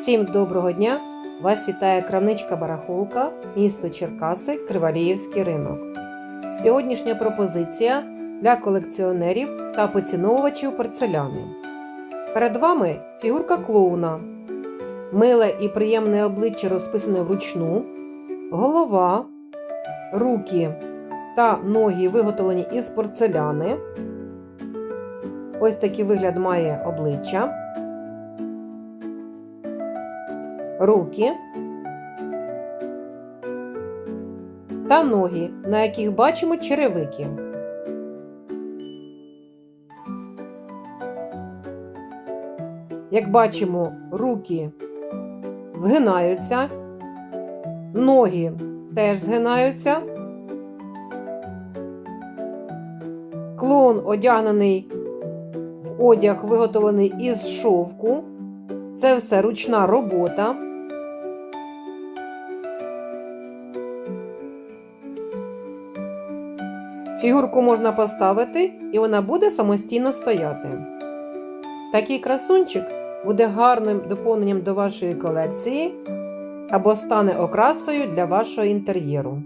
Всім доброго дня! Вас вітає крамничка Барахолка, місто Черкаси, Криваліївський ринок. Сьогоднішня пропозиція для колекціонерів та поціновувачів порцеляни. Перед вами фігурка клоуна. Миле і приємне обличчя розписане вручну, голова, руки та ноги виготовлені із порцеляни. Ось такий вигляд має обличчя. Руки та ноги, на яких бачимо черевики. Як бачимо, руки згинаються, ноги теж згинаються. Клоун одягнений в одяг, виготовлений із шовку. Це все ручна робота. Фігурку можна поставити і вона буде самостійно стояти. Такий красунчик буде гарним доповненням до вашої колекції або стане окрасою для вашого інтер'єру.